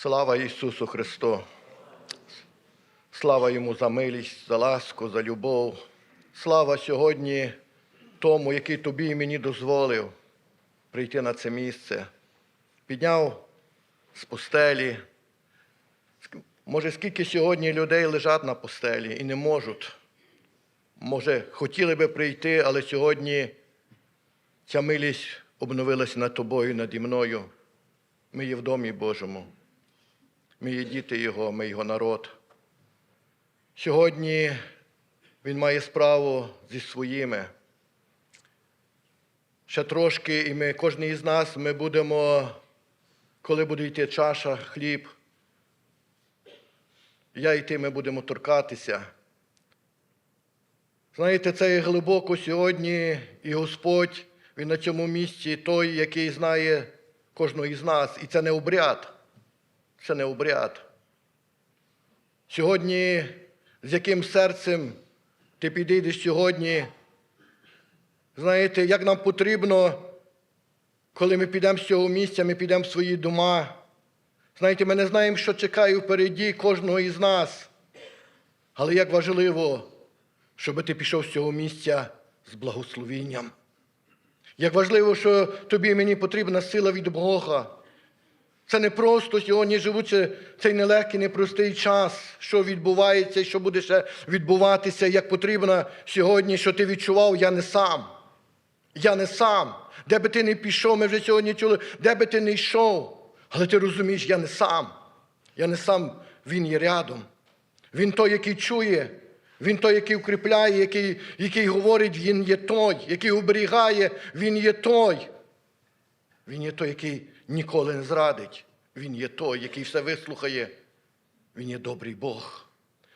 Слава Ісусу Христу! Слава Йому за милість, за ласку, за любов. Слава сьогодні тому, який тобі і мені дозволив прийти на це місце. Підняв з постелі. Може, скільки сьогодні людей лежать на постелі і не можуть. Може, хотіли би прийти, але сьогодні ця милість обновилася над тобою, наді мною. Ми є в домі Божому. Ми є діти Його, ми Його народ. Сьогодні Він має справу зі своїми. Ще трошки, і ми, кожен із нас, ми будемо, коли буде йти чаша, хліб, я і ти, ми будемо торкатися. Знаєте, це є глибоко сьогодні, і Господь, Він на цьому місці той, який знає кожного із нас. І це не обряд. Це не обряд. Сьогодні, з яким серцем ти підійдеш сьогодні, знаєте, як нам потрібно, коли ми підемо з цього місця, ми підемо в свої дома. Знаєте, ми не знаємо, що чекає впереді кожного із нас. Але як важливо, щоб ти пішов з цього місця з благословінням. Як важливо, що тобі і мені потрібна сила від Бога. Це не просто сьогодні живучи цей нелегкий, непростий час, що відбувається, що буде ще відбуватися, як потрібно сьогодні, що ти відчував, я не сам. Я не сам. Де би ти не пішов, ми вже сьогодні чули, де би ти не йшов. Але ти розумієш, я не сам. Я не сам, він є рядом. Він той, який чує, він той, який укріпляє, який, який говорить, він є той, який оберігає, він є той. Він є той, який ніколи не зрадить. Він є той, який все вислухає. Він є добрий Бог.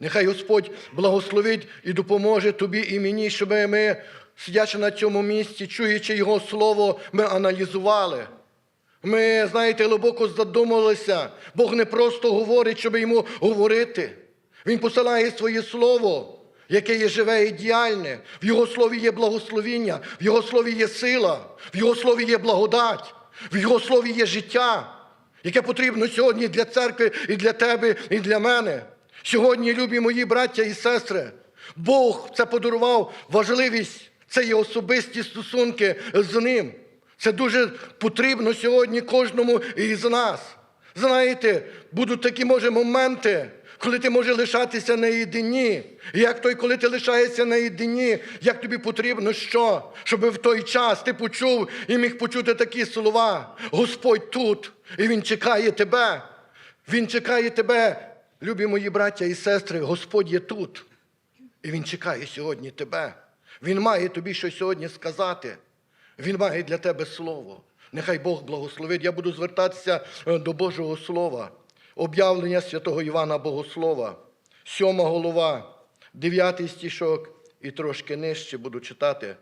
Нехай Господь благословить і допоможе тобі і мені, щоб ми, сидячи на цьому місці, чуючи Його Слово, ми аналізували. Ми, знаєте, глибоко задумалися. Бог не просто говорить, щоб йому говорити. Він посилає своє слово, яке є живе і діяльне. В Його слові є благословіння, в Його слові є сила, в Його слові є благодать, в Його слові є життя, яке потрібно сьогодні для церкви і для тебе, і для мене. Сьогодні, любі мої браття і сестри, Бог це подарував важливість, це є особисті стосунки з ним. Це дуже потрібно сьогодні кожному із нас. Знаєте, будуть такі, може, моменти, коли ти можеш лишатися наєдині. Як той, коли ти лишаєшся наєдині, як тобі потрібно що? Щоб в той час ти почув і міг почути такі слова. Господь тут, і Він чекає тебе. Він чекає тебе, любі мої браття і сестри, Господь є тут. І Він чекає сьогодні тебе. Він має тобі щось сьогодні сказати. Він має для тебе слово. Нехай Бог благословить. Я буду звертатися е, до Божого Слова. Об'явлення святого Івана Богослова, сьома голова, дев'ятий стішок і трошки нижче буду читати.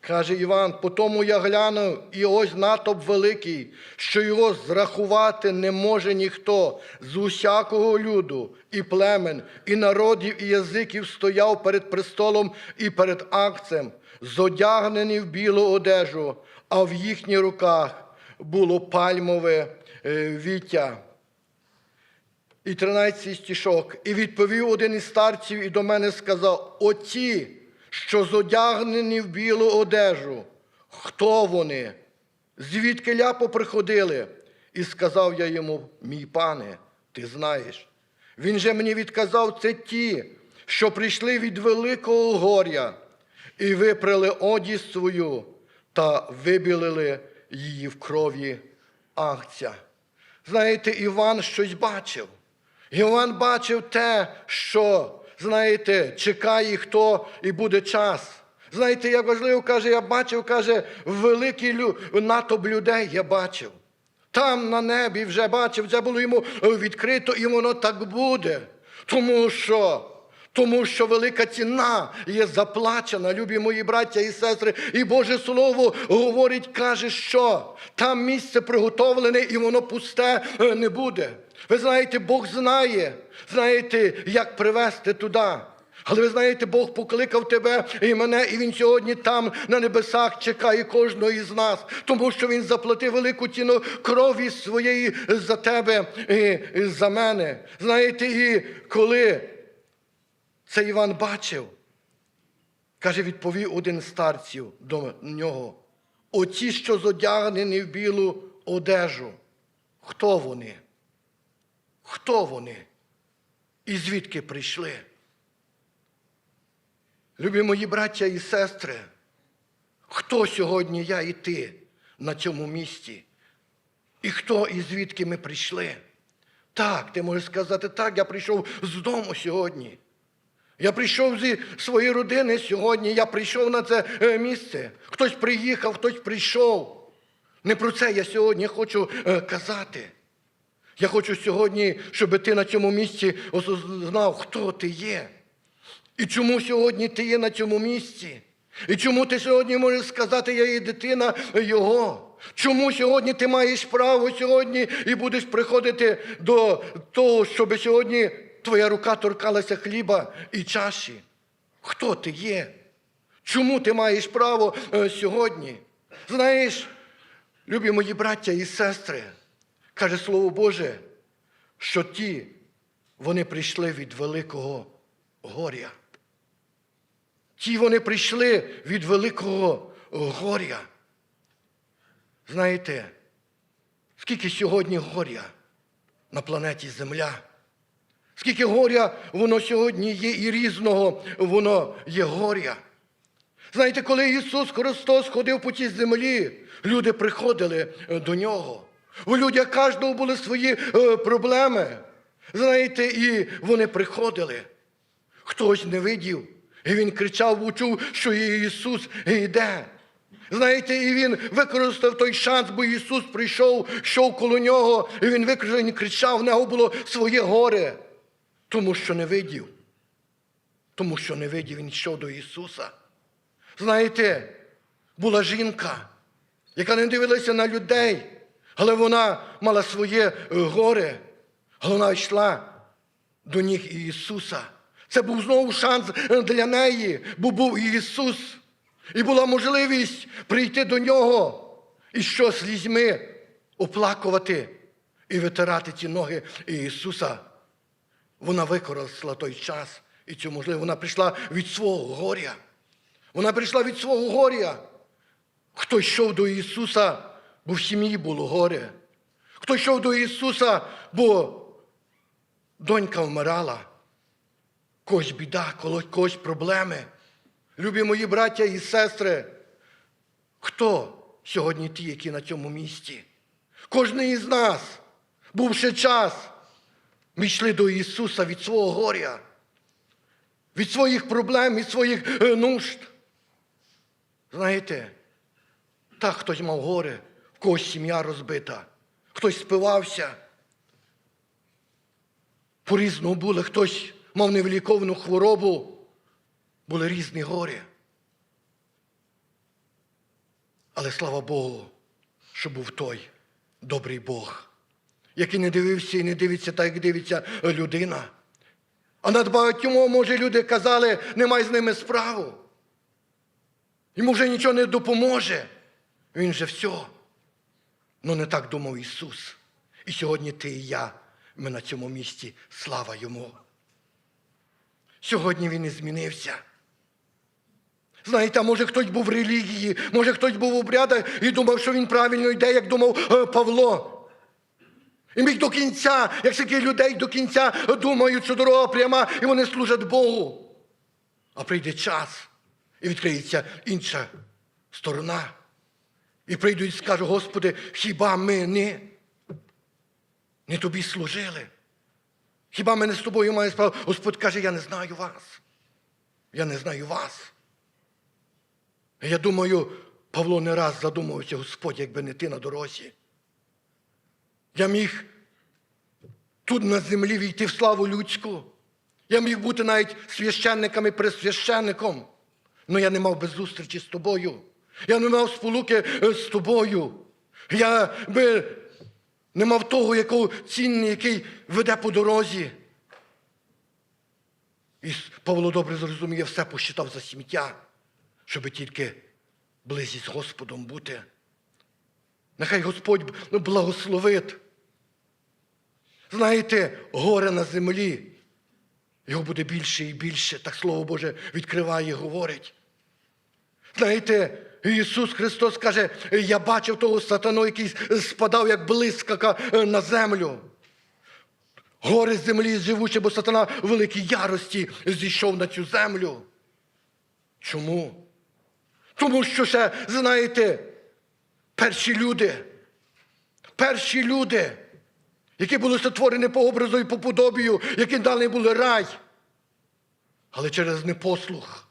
Каже Іван, по тому я глянув, і ось натовп великий, що його зрахувати не може ніхто з усякого люду, і племен, і народів, і язиків стояв перед престолом і перед акцем, зодягнений в білу одежу, а в їхніх руках було пальмове е, віття. І 13 стішок. І відповів один із старців і до мене сказав: Оті, що зодягнені в білу одежу, хто вони? Звідки ля поприходили? І сказав я йому, мій пане, ти знаєш. Він же мені відказав, це ті, що прийшли від великого горя, і випрали одість свою та вибілили її в крові агця. Знаєте, Іван щось бачив. Іван бачив те, що, знаєте, чекає хто і буде час. Знаєте, як важливо, каже, я бачив, каже, великий лю... натовп людей я бачив. Там на небі вже бачив, вже було йому відкрито, і воно так буде. Тому що, тому що велика ціна є заплачена, любі мої браття і сестри. І Боже Слово говорить, каже, що там місце приготовлене, і воно пусте е, не буде. Ви знаєте, Бог знає, знаєте, як привести туди. Але ви знаєте, Бог покликав тебе і мене, і Він сьогодні там на небесах чекає кожного із нас, тому що Він заплатив велику ціну крові своєї за тебе і за мене. Знаєте, і коли це Іван бачив, каже, відповів один старців до нього. Оці, що зодягнені в білу одежу. Хто вони? Хто вони? І звідки прийшли? Любі мої браття і сестри, хто сьогодні я і ти на цьому місці? І хто і звідки ми прийшли? Так, ти можеш сказати, так, я прийшов з дому сьогодні. Я прийшов зі своєї родини сьогодні, я прийшов на це е, місце. Хтось приїхав, хтось прийшов. Не про це я сьогодні хочу е, казати. Я хочу сьогодні, щоб ти на цьому місці знав, хто ти є. І чому сьогодні ти є на цьому місці? І чому ти сьогодні можеш сказати, я є дитина Його? Чому сьогодні ти маєш право сьогодні і будеш приходити до того, щоб сьогодні твоя рука торкалася хліба і чаші? Хто ти є? Чому ти маєш право е, сьогодні? Знаєш, любі мої браття і сестри, каже Слово Боже, що ті, вони прийшли від великого горя. Ті вони прийшли від великого горя. Знаєте, скільки сьогодні горя на планеті Земля? Скільки горя воно сьогодні є і різного воно є горя. Знаєте, коли Ісус Христос ходив по цій землі, люди приходили до Нього. У людях кожного були свої е, проблеми. Знаєте, і вони приходили. Хтось не видів, і він кричав, чув, що Ісус йде. Знаєте, і він використав той шанс, бо Ісус прийшов, йшов коло нього, і він викричав, він кричав, в нього було своє горе, тому що не видів. Тому що не видів, він йшов до Ісуса. Знаєте, була жінка, яка не дивилася на людей, але вона мала своє е, горе, але вона йшла до ніг Ісуса. Це був знову шанс е, для неї, бо був Ісус. І була можливість прийти до нього і що слізьми оплакувати і витирати ці ноги Ісуса. Вона використала той час і цю можливість. Вона прийшла від свого горя. Вона прийшла від свого горя. Хто йшов до Ісуса, бо в сім'ї було горе. Хто йшов до Ісуса, бо донька вмирала. Когось біда, когось проблеми. Любі мої браття і сестри, хто сьогодні ті, які на цьому місці? Кожний із нас, бувши час, ми йшли до Ісуса від свого горя, від своїх проблем, від своїх е, нужд. Знаєте, так хтось мав горе, когось сім'я розбита, хтось спивався. По-різному були, хтось мав невліковану хворобу, були різні горі. Але слава Богу, що був той добрий Бог, який не дивився і не дивиться так, як дивиться людина. А над багатьма, може, люди казали, немає з ними справу. Йому вже нічого не допоможе. Він же все. Ну не так думав Ісус. І сьогодні ти і я, ми на цьому місці, слава Йому. Сьогодні він і змінився. Знаєте, а може хтось був в релігії, може хтось був в обрядах і думав, що він правильно йде, як думав е, Павло. І міг до кінця, як такі людей до кінця думають, що дорога пряма, і вони служать Богу. А прийде час, і відкриється інша сторона. І прийдуть і скажуть, Господи, хіба ми не, не тобі служили? Хіба ми не з тобою маємо справу? Господь каже, я не знаю вас. Я не знаю вас. Я думаю, Павло не раз задумувався, Господь, якби не ти на дорозі. Я міг тут на землі війти в славу людську. Я міг бути навіть священником і пресвященником. але я не мав би зустрічі з тобою. Я не мав сполуки е, з тобою. Я би не мав того, якого цінний, який веде по дорозі. І Павло добре зрозуміє, все посчитав за сміття, щоб тільки близість з Господом бути. Нехай Господь ну, благословить. Знаєте, горе на землі. Його буде більше і більше, так Слово Боже відкриває і говорить. Знаєте, Ісус Христос каже, я бачив того сатану, який спадав, як блискака е, на землю. Гори землі живучі, бо сатана в великій ярості зійшов на цю землю. Чому? Тому що ще, знаєте, перші люди, перші люди, які були сотворені по образу і по подобію, які дали були рай. Але через непослух,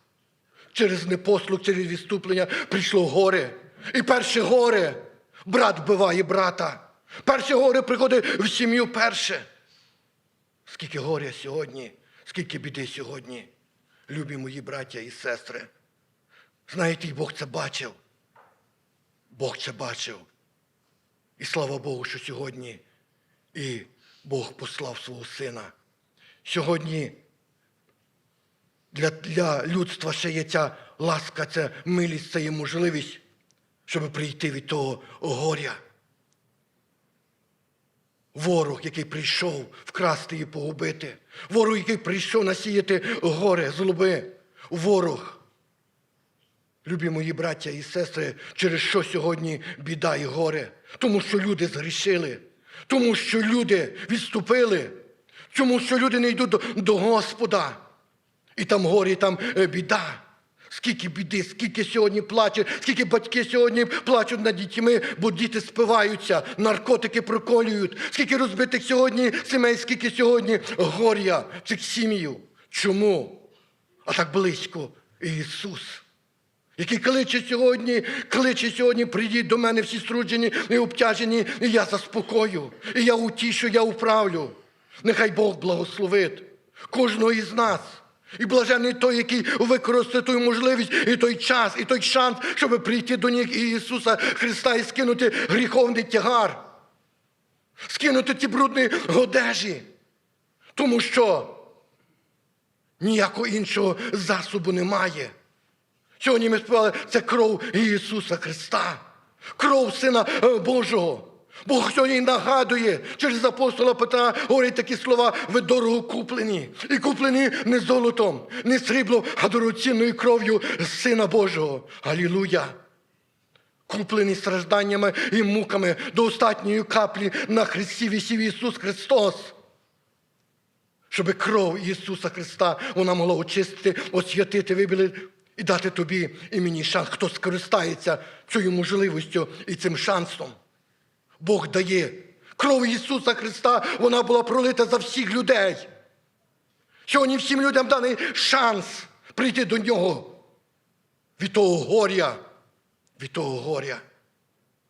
через непослух, через відступлення прийшло горе. І перше горе брат вбиває брата. Перше горе приходить в сім'ю перше. Скільки горя сьогодні, скільки біди сьогодні, любі мої браття і сестри. Знаєте, і Бог це бачив. Бог це бачив. І слава Богу, що сьогодні і Бог послав свого сина. Сьогодні для, для людства ще є ця ласка, ця милість, це є можливість, щоб прийти від того горя. Ворог, який прийшов вкрасти і погубити. Ворог, який прийшов насіяти горе, злоби. Ворог. Любі мої браття і сестри, через що сьогодні біда і горе? Тому що люди згрішили, тому що люди відступили, тому що люди не йдуть до, до Господа. І там горе, і там е, біда. Скільки біди, скільки сьогодні плаче, скільки батьки сьогодні плачуть над дітьми, бо діти спиваються, наркотики проколюють, скільки розбитих сьогодні сімей, скільки сьогодні горя цих сім'їв. Чому? А так близько Ісус, який кличе сьогодні, кличе сьогодні, прийдіть до мене всі струджені і обтяжені, і я заспокою, і я утішу, я управлю. Нехай Бог благословить кожного із нас. І блажений той, який використає ту можливість і той час, і той шанс, щоб прийти до ніг Ісуса Христа і скинути гріховний тягар, скинути ті брудні одежі. Тому що ніякого іншого засобу немає. Сьогодні ми співали це кров Ісуса Христа, кров Сина е, Божого. Бог сьогодні нагадує через апостола Петра говорить такі слова, ви дорого куплені. І куплені не золотом, не сріблом, а дорогоцінною кров'ю Сина Божого. Алілуя! Куплені стражданнями і муками до остатньої каплі на Христі вісів Ісус Христос. Щоб кров Ісуса Христа вона могла очистити, освятити, вибілити і дати тобі і мені шанс, хто скористається цією можливістю і цим шансом. Бог дає. Кров Ісуса Христа, вона була пролита за всіх людей. Сьогодні всім людям даний шанс прийти до нього. Від того горя, від того горя,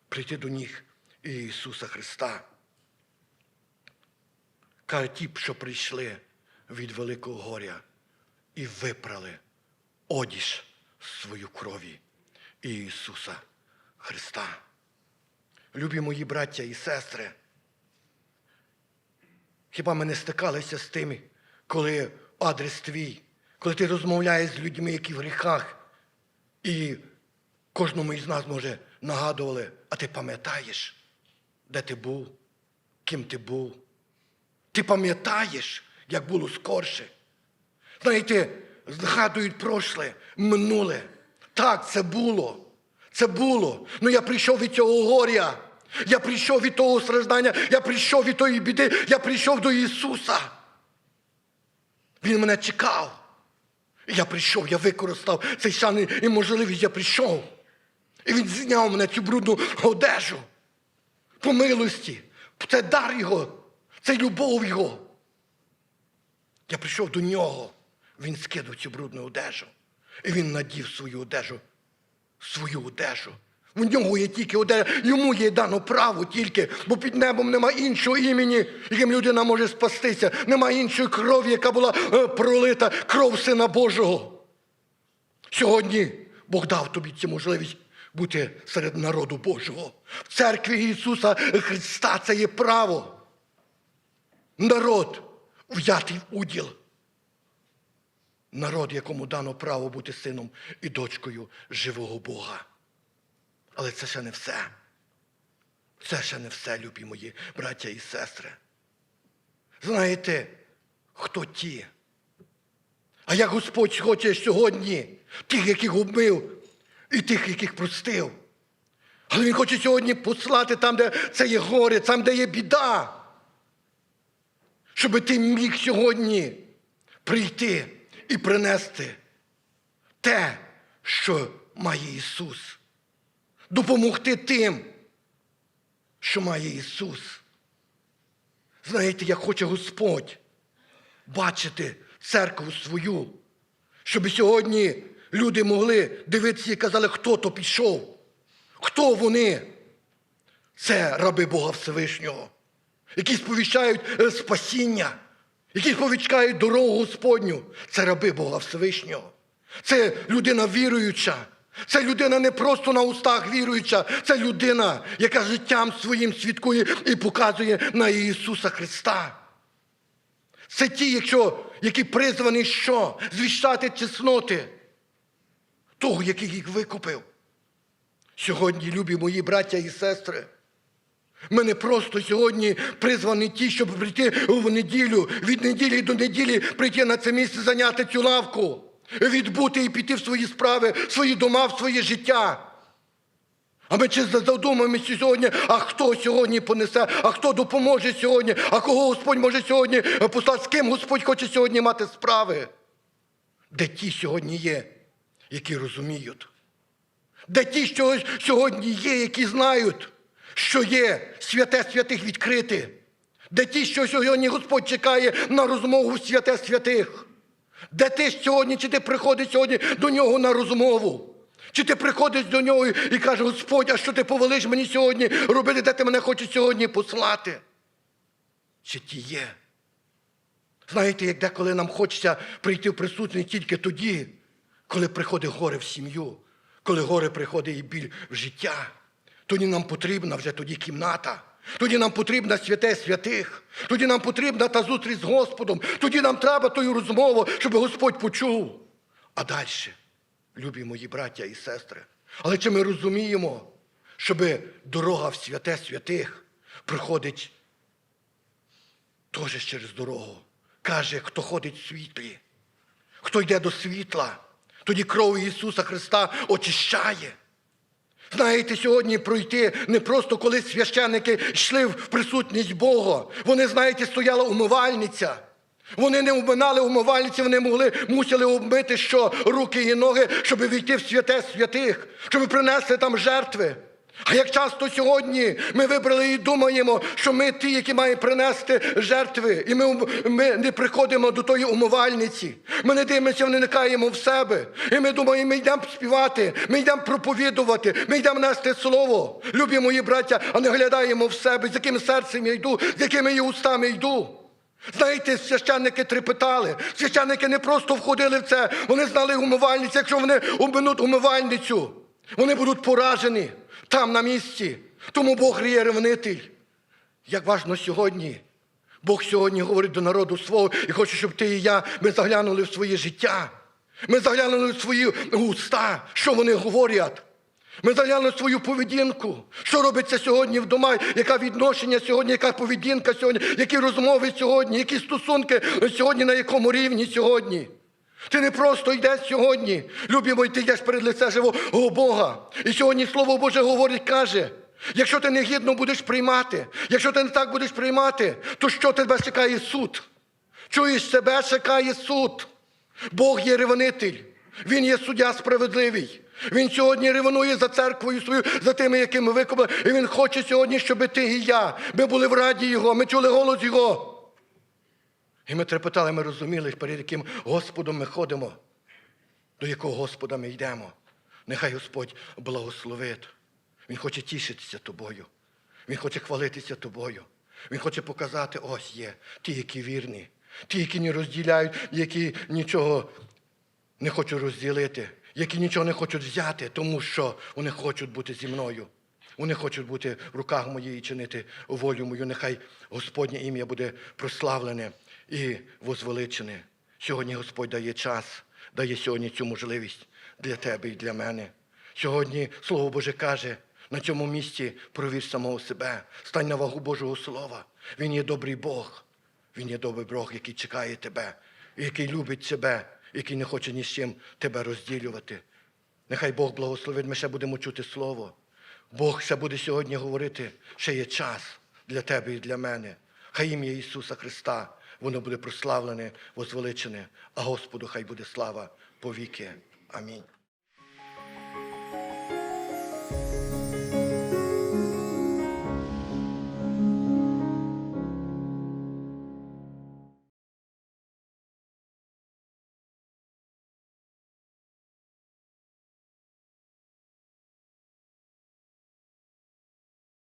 прийти до них Ісуса Христа. Каже, ті, що прийшли від великого горя і випрали одіж свою крові Ісуса Христа. Любі мої браття і сестри, хіба ми не стикалися з тим, коли адрес твій, коли ти розмовляєш з людьми, які в гріхах, і кожному із нас, може, нагадували, а ти пам'ятаєш, де ти був, ким ти був? Ти пам'ятаєш, як було скорше? Знаєте, згадують прошле, минуле. Так, це було. Це було. Ну я прийшов від цього горя. Я прийшов від того страждання, я прийшов від тої біди, я прийшов до Ісуса. Він мене чекав. Я прийшов, я використав цей шан і можливість, я прийшов. І він зняв мене цю брудну одежу. По милості. Це дар Його, це любов Його. Я прийшов до нього. Він скинув цю брудну одежу. І він надів свою одежу, свою одежу. У нього є тільки одежа, йому є дано право тільки, бо під небом нема іншого імені, яким людина може спастися. Нема іншої крові, яка була е, пролита, кров Сина Божого. Сьогодні Бог дав тобі цю можливість бути серед народу Божого. В церкві Ісуса Христа це є право. Народ взятий в уділ. Народ, якому дано право бути сином і дочкою живого Бога. Але це ще не все. Це ще не все, любі мої браття і сестри. Знаєте, хто ті? А як Господь хоче сьогодні тих, яких обмив, і тих, яких простив. Але Він хоче сьогодні послати там, де це є горе, там, де є біда. Щоб ти міг сьогодні прийти і принести те, що має Ісус. Допомогти тим, що має Ісус. Знаєте, як хоче Господь бачити церкву свою, щоб сьогодні люди могли дивитися і казали, хто то пішов, хто вони. Це раби Бога Всевишнього, які сповіщають е, спасіння, які сповіщають дорогу Господню. Це раби Бога Всевишнього. Це людина віруюча. Це людина не просто на устах віруюча, це людина, яка життям своїм свідкує і показує на Ісуса Христа. Це ті, якщо, які призвані що? Звіщати чесноти того, який їх викупив. Сьогодні, любі мої браття і сестри, ми не просто сьогодні призвані ті, щоб прийти в неділю, від неділі до неділі прийти на це місце, зайняти цю лавку, відбути і піти в свої справи, в свої дома, в своє життя. А ми чи задумаємося сьогодні, а хто сьогодні понесе, а хто допоможе сьогодні, а кого Господь може сьогодні послати, з ким Господь хоче сьогодні мати справи? Де ті сьогодні є, які розуміють? Де ті, що сьогодні є, які знають, що є святе святих відкрити? Де ті, що сьогодні Господь чекає на розмову святе святих? Де ти сьогодні, чи ти приходиш сьогодні до нього на розмову? Чи ти приходиш до нього і кажеш, Господь, а що ти повелиш мені сьогодні робити, де ти мене хочеш сьогодні послати? Чи ті є? Знаєте, як деколи нам хочеться прийти в присутність тільки тоді, коли приходить горе в сім'ю, коли горе приходить і біль в життя. Тоді нам потрібна вже тоді кімната. Тоді нам потрібна святе святих. Тоді нам потрібна та зустріч з Господом. Тоді нам треба тою розмову, щоб Господь почув. А далі, любі мої браття і сестри. Але чи ми розуміємо, щоб дорога в святе святих приходить теж через дорогу? Каже, хто ходить в світлі, хто йде до світла, тоді кров Ісуса Христа очищає. Знаєте, сьогодні пройти не просто коли священники йшли в присутність Бога. Вони, знаєте, стояла умивальниця. Вони не вминали умивальниці, вони могли, мусили обмити що руки і ноги, щоб війти в святе святих, щоб принесли там жертви. А як часто сьогодні ми вибрали і думаємо, що ми ті, які маємо принести жертви, і ми, ми не приходимо до тої умивальниці. Ми не дивимося, не никаємо в себе. І ми думаємо, ми йдемо співати, ми йдемо проповідувати, ми йдемо нести слово. Любі мої браття, а не глядаємо в себе, з яким серцем я йду, з якими я устами йду. Знаєте, священники трепетали. Священники не просто входили в це, вони знали умивальницю. Якщо вони обминуть умивальницю, вони будуть поражені там на місці. Тому Бог є ревнитель. Як важно сьогодні. Бог сьогодні говорить до народу свого і хоче, щоб ти і я ми заглянули в своє життя. Ми заглянули в свої уста, що вони говорять. Ми заглянули свою поведінку. Що робиться сьогодні в домах, яка відношення сьогодні, яка поведінка сьогодні, які розмови сьогодні, які стосунки сьогодні, на якому рівні сьогодні. Ти не просто йдеш сьогодні, любимо, ти йдеш перед лице живого Бога. І сьогодні Слово Боже говорить, каже, якщо ти негідно будеш приймати, якщо ти не так будеш приймати, то що тебе чекає суд? Чуєш, себе чекає суд. Бог є ревнитель, Він є суддя справедливий. Він сьогодні ревнує за церквою свою, за тими, якими викупили. І він хоче сьогодні, щоб ти і я, ми були в раді Його, ми чули голос Його. І ми трепетали, ми розуміли, перед яким Господом ми ходимо, до якого Господа ми йдемо. Нехай Господь благословить. Він хоче тішитися тобою. Він хоче хвалитися тобою. Він хоче показати, ось є ті, які вірні, ті, які не розділяють, які нічого не хочуть розділити, які нічого не хочуть взяти, тому що вони хочуть бути зі мною. Вони хочуть бути в руках моїй і чинити волю мою. Нехай Господнє ім'я буде прославлене і возвеличене. Сьогодні Господь дає час, дає сьогодні цю можливість для тебе і для мене. Сьогодні Слово Боже каже, на цьому місці провір самого себе, стань на вагу Божого Слова. Він є добрий Бог. Він є добрий Бог, який чекає тебе, який любить тебе, який не хоче ні з чим тебе розділювати. Нехай Бог благословить, ми ще будемо чути Слово. Бог ще буде сьогодні говорити, ще є час для тебе і для мене. Хай ім'я Ісуса Христа, воно буде прославлене, возвеличене, а Господу хай буде слава повіки. Амінь.